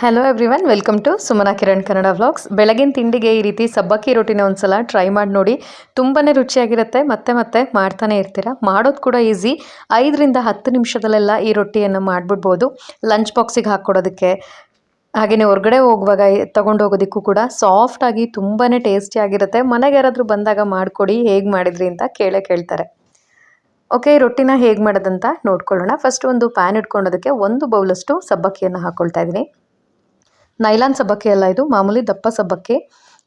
Hello everyone welcome to Sumana Kiran Kannada vlogs ಬೆಳಗಿನ ತಿಂಡಿಗೆ ಈ ರೀತಿ ಸಬ್ಬಕ್ಕಿ ರೊಟ್ಟಿನ ಒಂದ್ಸಲ ಟ್ರೈ ಮಾಡಿ ನೋಡಿ. ತುಂಬಾ ರುಚಿಯಾಗಿರುತ್ತೆ, ಮತ್ತೆ ಮತ್ತೆ ಮಾಡ್ತಾನೆ ಇರ್ತೀರಾ? ಮಾಡೋದು ಕೂಡ ಈಸಿ ಐದರಿಂದ ಹತ್ತು ನಿಮಿಷದಲ್ಲೆಲ್ಲ ಈ ರೊಟ್ಟಿಯನ್ನು ಮಾಡಿಬಿಡ್ಬೋದು. ಲಂಚ್ ಬಾಕ್ಸಿಗೆ ಹಾಕ್ಕೊಡೋದಕ್ಕೆ. ಹಾಗೆಯೇ ಹೊರಗಡೆ ಹೋಗುವಾಗ ತೊಗೊಂಡು ಹೋಗೋದಕ್ಕೂ ಕೂಡ ಸಾಫ್ಟಾಗಿ ತುಂಬಾ ಟೇಸ್ಟಿಯಾಗಿರುತ್ತೆ ಮನೆಗೆ ಯಾರಾದರೂ ಬಂದಾಗ ಮಾಡಿಕೊಡಿ, ಹೇಗೆ ಮಾಡಿದ್ರಿ ಅಂತ ಕೇಳೇ ಕೇಳ್ತಾರೆ. ಓಕೆ ರೊಟ್ಟಿನ ಹೇಗೆ ಮಾಡೋದಂತ ನೋಡ್ಕೊಳ್ಳೋಣ. ಫಸ್ಟ್ ಒಂದು ಪ್ಯಾನ್ ಇಟ್ಕೊಂಡೋದಕ್ಕೆ ಒಂದು ಬೌಲಷ್ಟು ಸಬ್ಬಕ್ಕಿಯನ್ನು ಹಾಕ್ಕೊಳ್ತಾ ಇದ್ದೀನಿ. ನೈಲಾನ್ ಸಬ್ಬಕ್ಕಿ ಅಲ್ಲ ಇದು, ಮಾಮೂಲಿ ದಪ್ಪ ಸಬ್ಬಕ್ಕಿ.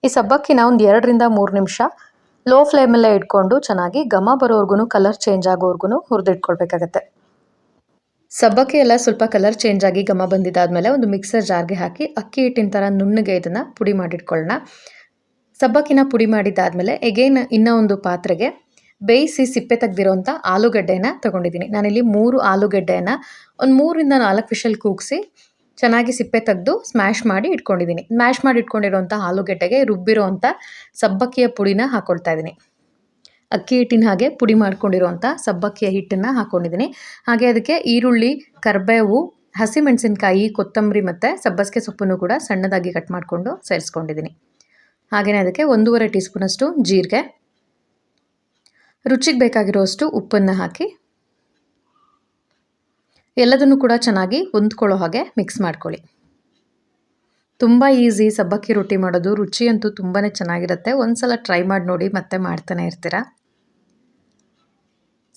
ಈ ಸಬ್ಬಕ್ಕಿನ ಒಂದು ಎರಡರಿಂದ ಮೂರು ನಿಮಿಷ ಲೋ ಫ್ಲೇಮಲ್ಲೇ ಇಟ್ಕೊಂಡು ಚೆನ್ನಾಗಿ ಘಮ ಬರೋವರೆಗೂ ಕಲರ್ ಚೇಂಜ್ ಆಗೋವರೆಗೂ ಹುರಿದಿಟ್ಕೊಳ್ಬೇಕಾಗತ್ತೆ. ಸಬ್ಬಕ್ಕಿ ಎಲ್ಲ ಸ್ವಲ್ಪ ಕಲರ್ ಚೇಂಜ್ ಆಗಿ ಘಮ ಬಂದಿದ್ದಾದಮೇಲೆ ಒಂದು ಮಿಕ್ಸರ್ ಜಾರ್ಗೆ ಹಾಕಿ ಅಕ್ಕಿ ಹಿಟ್ಟಿನ ಥರ ನುಣ್ಣಗೆ ಇದನ್ನು ಪುಡಿ ಮಾಡಿಟ್ಕೊಳ್ಳೋಣ ಸಬ್ಬಕ್ಕಿನ ಪುಡಿ ಮಾಡಿದ್ದಾದಮೇಲೆ ಎಗೇನ್ ಇನ್ನೂ ಒಂದು ಪಾತ್ರೆಗೆ ಬೇಯಿಸಿ ಸಿಪ್ಪೆ ತೆಗ್ದಿರೋಂಥ ಆಲೂಗಡ್ಡೆನ ತೊಗೊಂಡಿದ್ದೀನಿ. ನಾನಿಲ್ಲಿ ಮೂರು ಆಲೂಗಡ್ಡೆಯನ್ನು ಒಂದು ಮೂರಿಂದ ನಾಲ್ಕು ವಿಷಲ್ ಕೂಗಿಸಿ ಚೆನ್ನಾಗಿ ಸಿಪ್ಪೆ ತೆಗೆದು ಸ್ಮ್ಯಾಶ್ ಮಾಡಿ ಇಟ್ಕೊಂಡಿದ್ದೀನಿ. ಸ್ಮ್ಯಾಶ್ ಮಾಡಿ ಇಟ್ಕೊಂಡಿರೋಂಥ ಆಲೂಗೆಡ್ಡೆಗೆ ರುಬ್ಬಿರೋವಂಥ ಸಬ್ಬಕ್ಕಿಯ ಪುಡಿನ ಹಾಕ್ಕೊಳ್ತಾ ಇದ್ದೀನಿ. ಅಕ್ಕಿ ಹಿಟ್ಟಿನ ಹಾಗೆ ಪುಡಿ ಮಾಡ್ಕೊಂಡಿರುವಂಥ ಸಬ್ಬಕ್ಕಿಯ ಹಿಟ್ಟನ್ನು ಹಾಕ್ಕೊಂಡಿದ್ದೀನಿ ಹಾಗೆ ಅದಕ್ಕೆ ಈರುಳ್ಳಿ, ಕರ್ಬೇವು, ಹಸಿಮೆಣಸಿನ್ಕಾಯಿ, ಕೊತ್ತಂಬರಿ ಮತ್ತು ಸಬ್ಬಸಿಗೆ ಸೊಪ್ಪನ್ನು ಕೂಡ ಸಣ್ಣದಾಗಿ ಕಟ್ ಮಾಡಿಕೊಂಡು ಸೇರಿಸ್ಕೊಂಡಿದ್ದೀನಿ. ಹಾಗೆಯೇ ಅದಕ್ಕೆ ಒಂದೂವರೆ ಟೀ ಸ್ಪೂನಷ್ಟು ಜೀರಿಗೆ. ರುಚಿಗೆ ಬೇಕಾಗಿರೋಷ್ಟು ಉಪ್ಪನ್ನು ಹಾಕಿ ಎಲ್ಲದನ್ನು ಕೂಡ ಚೆನ್ನಾಗಿ ಹೊಂದ್ಕೊಳ್ಳೋ ಹಾಗೆ ಮಿಕ್ಸ್ ಮಾಡ್ಕೊಳ್ಳಿ. ತುಂಬ ಈಸಿ ಸಬ್ಬಕ್ಕಿ ರೊಟ್ಟಿ ಮಾಡೋದು ರುಚಿ ಅಂತೂ ತುಂಬಾ ಚೆನ್ನಾಗಿರುತ್ತೆ. ಒಂದು ಟ್ರೈ ಮಾಡಿ ನೋಡಿ ಮತ್ತೆ ಮಾಡ್ತಾನೆ ಇರ್ತೀರಾ?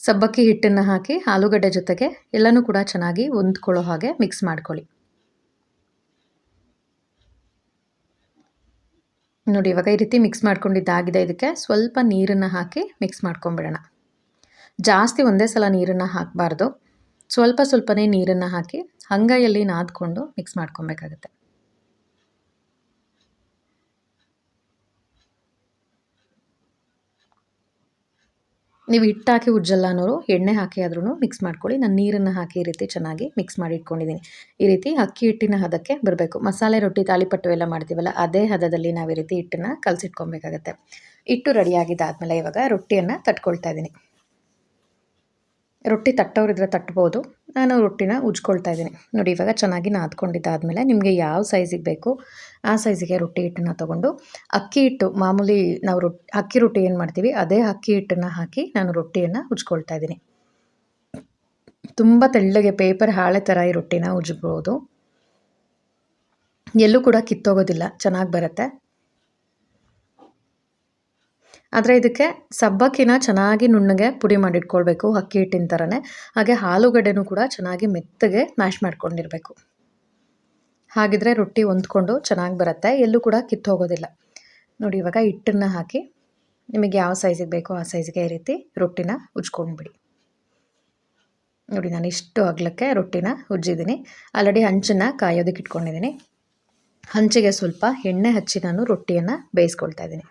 ಸಬ್ಬಕ್ಕಿ ಹಿಟ್ಟನ್ನು ಹಾಕಿ ಆಲೂಗಡ್ಡೆ ಜೊತೆಗೆ ಎಲ್ಲನೂ ಕೂಡ ಚೆನ್ನಾಗಿ ಹೊಂದ್ಕೊಳ್ಳೋ ಹಾಗೆ ಮಿಕ್ಸ್ ಮಾಡ್ಕೊಳ್ಳಿ. ನೋಡಿ, ಇವಾಗ ಈ ರೀತಿ ಮಿಕ್ಸ್ ಮಾಡ್ಕೊಂಡಿದ್ದಾಗಿದೆ ಇದಕ್ಕೆ. ಸ್ವಲ್ಪ ನೀರನ್ನು ಹಾಕಿ ಮಿಕ್ಸ್ ಮಾಡ್ಕೊಂಬಿಡೋಣ. ಜಾಸ್ತಿ ಒಂದೇ ಸಲ ನೀರನ್ನು ಹಾಕಬಾರ್ದು. ಸ್ವಲ್ಪ ಸ್ವಲ್ಪನೇ ನೀರನ್ನು ಹಾಕಿ ಹಂಗೈಯಲ್ಲಿ ನಾದ್ಕೊಂಡು ಮಿಕ್ಸ್ ಮಾಡ್ಕೊಬೇಕಾಗುತ್ತೆ. ನೀವು ಹಿಟ್ಟು ಹಾಕಿ ಉಜ್ಜಲ್ಲ ಅನ್ನೋರು, ಎಣ್ಣೆ ಹಾಕಿ ಆದ್ರೂ ಮಿಕ್ಸ್ ಮಾಡ್ಕೊಳ್ಳಿ. ನಾನು ನೀರನ್ನು ಹಾಕಿ ಈ ರೀತಿ ಚೆನ್ನಾಗಿ ಮಿಕ್ಸ್ ಮಾಡಿ ಇಟ್ಕೊಂಡಿದ್ದೀನಿ ಈ ರೀತಿ ಅಕ್ಕಿ ಹಿಟ್ಟಿನ ಹದಕ್ಕೆ ಬರಬೇಕು. ಮಸಾಲೆ, ರೊಟ್ಟಿ ತಾಳಿಪಟ್ಟು ಎಲ್ಲ ಮಾಡ್ತೀವಲ್ಲ, ಅದೇ ಹದದಲ್ಲಿ ನಾವು ಈ ರೀತಿ ಹಿಟ್ಟನ್ನು ಕಲಸಿಟ್ಕೊಬೇಕಾಗತ್ತೆ. ಹಿಟ್ಟು ರೆಡಿಯಾಗಿದ್ದಾದಮೇಲೆ ಇವಾಗ ರೊಟ್ಟಿಯನ್ನು ತಟ್ಕೊಳ್ತಾ ಇದ್ದೀನಿ ರೊಟ್ಟಿ ತಟ್ಟೋರಿದ್ರೆ ತಟ್ಬೋದು. ನಾನು ರೊಟ್ಟಿನ ಉಜ್ಕೊಳ್ತಾ ಇದ್ದೀನಿ. ನೋಡಿ, ಇವಾಗ ಚೆನ್ನಾಗಿ ನಾದ್ಕೊಂಡಿದ್ದಾದಮೇಲೆ ನಿಮಗೆ ಯಾವ ಸೈಜಿಗೆ ಬೇಕು, ಆ ಸೈಜಿಗೆ ರೊಟ್ಟಿ ಹಿಟ್ಟನ್ನು ತೊಗೊಂಡು ಅಕ್ಕಿ ಹಿಟ್ಟು, ಮಾಮೂಲಿ ನಾವು ರೊಟ್ಟಿ ಅಕ್ಕಿ ರೊಟ್ಟಿ ಏನು ಮಾಡ್ತೀವಿ, ಅದೇ ಅಕ್ಕಿ ಹಿಟ್ಟನ್ನು ಹಾಕಿ ನಾನು ರೊಟ್ಟಿಯನ್ನು ಉಜ್ಕೊಳ್ತಾ ಇದ್ದೀನಿ. ತುಂಬ ತೆಳ್ಳಗೆ ಪೇಪರ್ ಹಾಳೆ ಥರ ಈ ರೊಟ್ಟಿನ ಉಜ್ಬೋದು. ಎಲ್ಲೂ ಕೂಡ ಕಿತ್ತೋಗೋದಿಲ್ಲ. ಚೆನ್ನಾಗಿ ಬರುತ್ತೆ. ಆದರೆ ಇದಕ್ಕೆ ಸಬ್ಬಕ್ಕಿನ ಚೆನ್ನಾಗಿ ನುಣ್ಣಗೆ ಪುಡಿ ಮಾಡಿಟ್ಕೊಳ್ಬೇಕು, ಅಕ್ಕಿ ಹಿಟ್ಟಿನ ಥರನೇ ಹಾಗೆ ಆಲೂಗಡ್ಡೆನೂ ಕೂಡ ಚೆನ್ನಾಗಿ ಮೆತ್ತಗೆ ಮ್ಯಾಶ್ ಮಾಡ್ಕೊಂಡಿರಬೇಕು. ಹಾಗಿದ್ರೆ ರೊಟ್ಟಿ ಹೊಂದ್ಕೊಂಡು ಚೆನ್ನಾಗಿ ಬರುತ್ತೆ. ಎಲ್ಲೂ ಕೂಡ ಕಿತ್ತು ಹೋಗೋದಿಲ್ಲ. ನೋಡಿ, ಇವಾಗ ಹಿಟ್ಟನ್ನು ಹಾಕಿ ನಿಮಗೆ ಯಾವ ಸೈಜಿಗೆ ಬೇಕೋ ಆ ಸೈಜ್ಗೆ ಈ ರೀತಿ ರೊಟ್ಟಿನ ಉಜ್ಕೊಂಡ್ಬಿಡಿ ನೋಡಿ, ನಾನು ಇಷ್ಟು ಅಗ್ಲಕ್ಕೆ ರೊಟ್ಟಿನ ಉಜ್ಜಿದ್ದೀನಿ. ಆಲ್ರೆಡಿ ಹಂಚನ್ನು ಕಾಯೋದಕ್ಕೆ ಇಟ್ಕೊಂಡಿದ್ದೀನಿ. ಹಂಚಿಗೆ ಸ್ವಲ್ಪ ಎಣ್ಣೆ ಹಚ್ಚಿ ನಾನು ರೊಟ್ಟಿಯನ್ನು ಬೇಯಿಸ್ಕೊಳ್ತಾ ಇದ್ದೀನಿ.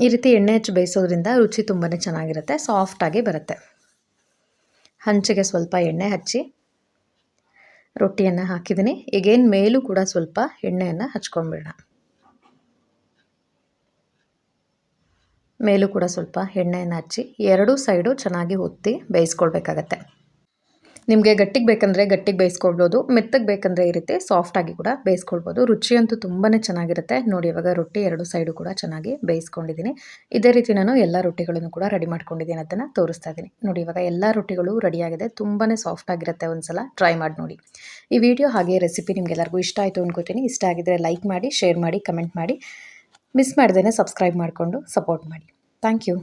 ಈ ರೀತಿ ಎಣ್ಣೆ ಹಚ್ಚಿ ಬೇಯಿಸೋದ್ರಿಂದ ರುಚಿ ತುಂಬಾ ಚೆನ್ನಾಗಿರುತ್ತೆ ಸಾಫ್ಟಾಗಿ ಬರುತ್ತೆ. ಹಂಚಿಗೆ ಸ್ವಲ್ಪ ಎಣ್ಣೆ ಹಚ್ಚಿ ರೊಟ್ಟಿಯನ್ನು ಹಾಕಿದ್ದೀನಿ. ಈಗೇನು ಮೇಲೂ ಕೂಡ ಸ್ವಲ್ಪ ಎಣ್ಣೆಯನ್ನು ಹಚ್ಕೊಂಡ್ಬಿಡೋಣ. ಮೇಲೂ ಕೂಡ ಸ್ವಲ್ಪ ಎಣ್ಣೆಯನ್ನು ಹಚ್ಚಿ ಎರಡೂ ಸೈಡು ಚೆನ್ನಾಗಿ ಒತ್ತಿ ಬೇಯಿಸ್ಕೊಳ್ಬೇಕಾಗತ್ತೆ. ನಿಮಗೆ ಗಟ್ಟಿಗೆ ಬೇಕಂದರೆ ಗಟ್ಟಿಗೆ ಬೇಯಿಸ್ಕೊಳ್ಬೋದು, ಮೆತ್ತಗೆ ಬೇಕಂದರೆ ಈ ರೀತಿ ಸಾಫ್ಟಾಗಿ ಕೂಡ ಬೇಯಿಸ್ಕೊಳ್ಬೋದು. ರುಚಿಯಂತೂ ತುಂಬಾ ಚೆನ್ನಾಗಿರುತ್ತೆ. ನೋಡಿ, ಇವಾಗ ರೊಟ್ಟಿ ಎರಡು ಸೈಡು ಕೂಡ ಚೆನ್ನಾಗಿ ಬೇಯಿಸ್ಕೊಂಡಿದ್ದೀನಿ. ಇದೇ ರೀತಿ ನಾನು ಎಲ್ಲ ರೊಟ್ಟಿಗಳನ್ನು ಕೂಡ ರೆಡಿ ಮಾಡ್ಕೊಂಡಿದ್ದೀನಿ ಅದನ್ನು ತೋರಿಸ್ತಾ ಇದ್ದೀನಿ. ನೋಡಿ, ಇವಾಗ ಎಲ್ಲ ರೊಟ್ಟಿಗಳು ರೆಡಿಯಾಗಿದೆ ತುಂಬಾ ಸಾಫ್ಟಾಗಿರುತ್ತೆ ಒಂದು ಸಲ ಟ್ರೈ ಮಾಡಿ ನೋಡಿ. ಈ ವಿಡಿಯೋ ಹಾಗೆ ರೆಸಿಪಿ ನಿಮಗೆಲ್ಲರಿಗೂ ಇಷ್ಟ ಆಯಿತು ಅಂದ್ಕೋತೀನಿ ಇಷ್ಟ ಆಗಿದ್ದರೆ ಲೈಕ್ ಮಾಡಿ ಶೇರ್ ಮಾಡಿ ಕಮೆಂಟ್ ಮಾಡಿ. ಮಿಸ್ ಮಾಡ್ದೇ ಸಬ್ಸ್ಕ್ರೈಬ್ ಮಾಡಿಕೊಂಡು ಸಪೋರ್ಟ್ ಮಾಡಿ. Thank you